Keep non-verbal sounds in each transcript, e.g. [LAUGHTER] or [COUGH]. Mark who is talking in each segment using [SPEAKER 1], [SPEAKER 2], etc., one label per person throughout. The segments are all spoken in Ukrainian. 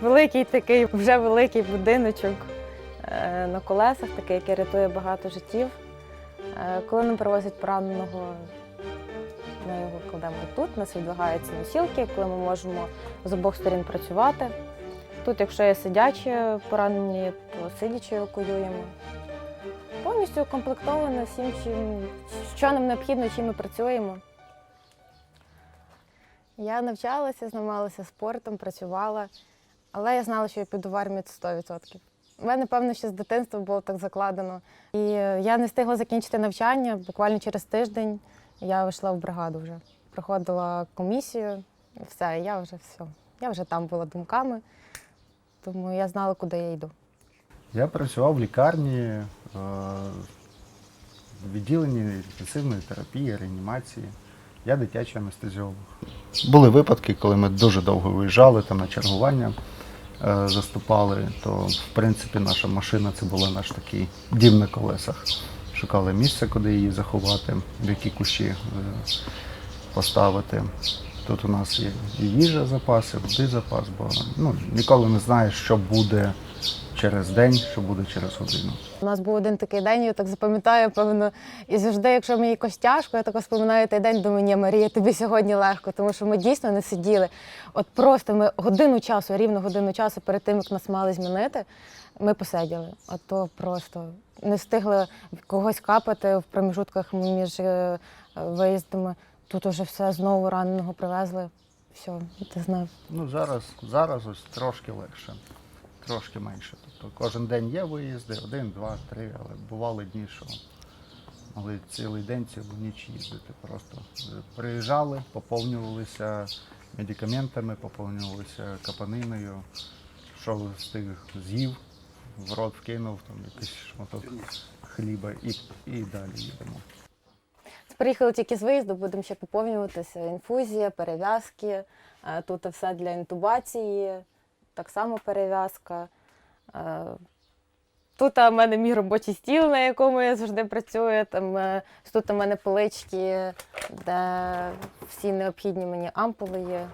[SPEAKER 1] великий такий, вже великий будиночок е, на колесах, такий, який рятує багато життів. Е, Коли нам привозять пораненого, ми його кладемо тут, нас відвигаються носілки, коли ми можемо з обох сторін працювати. Тут, якщо є сидячі поранені, то сидячи евакуюємо. Повністю укомплектовано всім, чим, що нам необхідно, чим ми працюємо. Я навчалася, займалася спортом, працювала, але я знала, що я піду в армію 100%. У мене, певно, ще з дитинства було так закладено. І е, я не встигла закінчити навчання. Буквально через тиждень я вийшла в бригаду вже. Проходила комісію, і все, я вже все. Я вже там була думками, тому я знала, куди я йду.
[SPEAKER 2] Я працював в лікарні е, в відділенні інтенсивної терапії, реанімації. Я дитячий анестезіолог. Були випадки, коли ми дуже довго виїжджали там на чергування, заступали, то в принципі наша машина це була наш такий дім на колесах. Шукали місце, куди її заховати, в які кущі е, поставити. Тут у нас є і їжа запаси, води запас, бо ну, ніколи не знаєш, що буде через день, що буде через годину.
[SPEAKER 1] У нас був один такий день, я так запам'ятаю, певно, і завжди, якщо мені якось тяжко, я так вспоминаю той день, думаю, ні, Марія, тобі сьогодні легко, тому що ми дійсно не сиділи. От просто ми годину часу, рівно годину часу перед тим, як нас мали змінити, ми посиділи. А то просто не встигли когось капати в проміжутках між е, виїздами. Тут уже все знову раненого привезли. Все, ти знав.
[SPEAKER 2] Ну зараз, зараз ось трошки легше, трошки менше. Тобто кожен день є виїзди, один, два, три, але бували дні, що могли цілий день, цілу ніч їздити. Просто приїжджали, поповнювалися медикаментами, поповнювалися капаниною, що встиг з'їв, в рот вкинув, там якийсь шматок хліба і, і далі їдемо.
[SPEAKER 1] Приїхали тільки з виїзду, будемо ще поповнюватися. Інфузія, перев'язки. Е, Тут все для інтубації, так само перев'язка. Е, Тут у мене мій робочий стіл, на якому я завжди працюю. Там, е, тут у мене полички, де всі необхідні мені ампули є.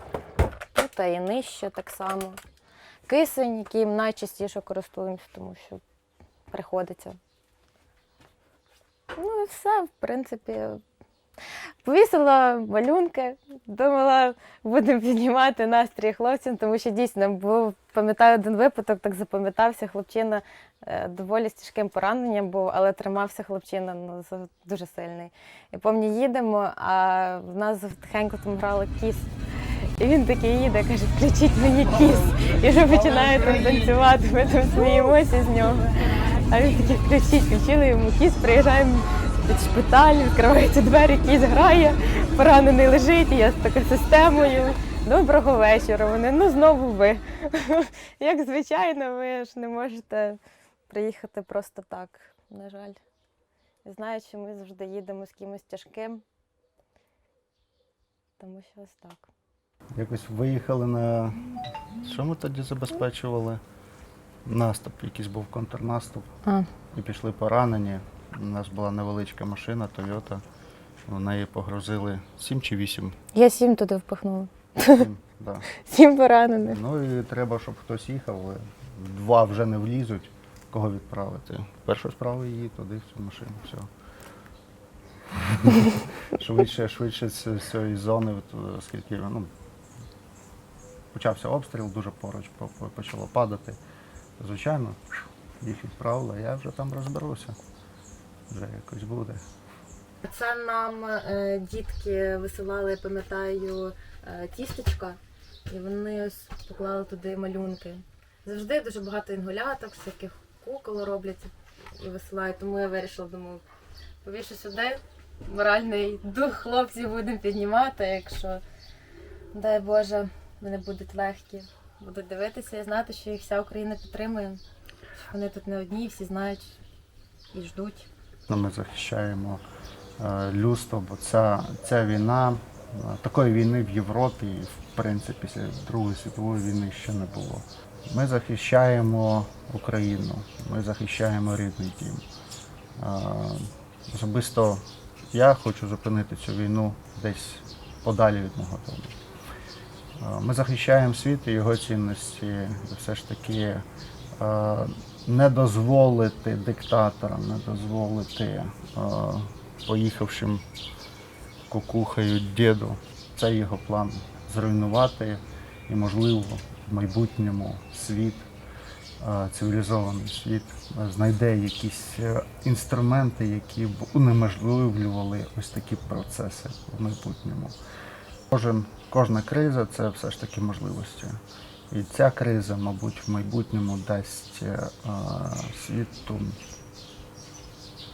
[SPEAKER 1] Тут і нижче так само. Кисень, яким найчастіше користуємося, тому що приходиться. Ну і все, в принципі. Повісила малюнки, думала, будемо піднімати настрій хлопцям, тому що дійсно був, пам'ятаю один випадок, так запам'ятався. Хлопчина е, доволі з тяжким пораненням був, але тримався хлопчина ну, дуже сильний. І пам'ятаю, їдемо, а в нас тихенько там грала кіс. І він такий їде, каже, включіть мені кіс. І вже починає там танцювати, ми там сміємося з нього. А він такий включіть, включили йому кіс, приїжджаємо під шпиталь, відкриваються двері, кіс грає, поранений лежить, і я з такою системою. Доброго вечора. Вони, ну знову ви. [LAUGHS] Як звичайно, ви ж не можете приїхати просто так, на жаль. Знаю, що ми завжди їдемо з кимось тяжким. Тому що ось так.
[SPEAKER 2] Якось виїхали на. Що ми тоді забезпечували? Наступ, якийсь був контрнаступ.
[SPEAKER 1] А.
[SPEAKER 2] І пішли поранені. У нас була невеличка машина Toyota. В неї погрузили 7 чи 8.
[SPEAKER 1] Я сім туди впихнула.
[SPEAKER 2] Сім, да. [LAUGHS]
[SPEAKER 1] Сім поранених.
[SPEAKER 2] Ну і треба, щоб хтось їхав, два вже не влізуть. Кого відправити? Першу справу її туди, в цю машину. Все. [LAUGHS] швидше, швидше з цієї зони, оскільки ну, почався обстріл, дуже поруч по- по- почало падати. Звичайно, їх відправили, я вже там розберуся. Вже якось буде.
[SPEAKER 1] Це нам е, дітки висилали, я пам'ятаю, е, тістечка, і вони поклали туди малюнки. Завжди дуже багато інгуляток, всяких кукол роблять і висилають. Тому я вирішила, думаю, повішу сюди. Моральний дух хлопців будемо піднімати, якщо, дай Боже, вони будуть легкі, будуть дивитися і знати, що їх вся Україна підтримує. Вони тут не одні, всі знають і ждуть.
[SPEAKER 2] Ну, Ми захищаємо е, людство, бо ця, ця війна, е, такої війни в Європі, в принципі, після Другої світової війни ще не було. Ми захищаємо Україну, ми захищаємо рідний дім. Е, Особисто я хочу зупинити цю війну десь подалі від мого дому. Ми захищаємо світ і його цінності, все ж таки не дозволити диктаторам, не дозволити е, поїхавшим кукухою діду. Це його план зруйнувати і, можливо, в майбутньому світ, е, цивілізований світ е, знайде якісь е, інструменти, які б унеможливлювали ось такі процеси в майбутньому. Кожен, кожна криза це все ж таки можливості. І ця криза, мабуть, в майбутньому дасть е, світу,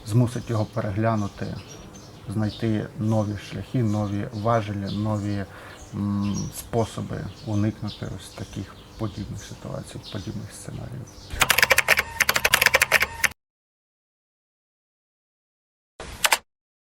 [SPEAKER 2] змусить його переглянути, знайти нові шляхи, нові важелі, нові способи уникнути ось таких подібних ситуацій, подібних сценаріїв.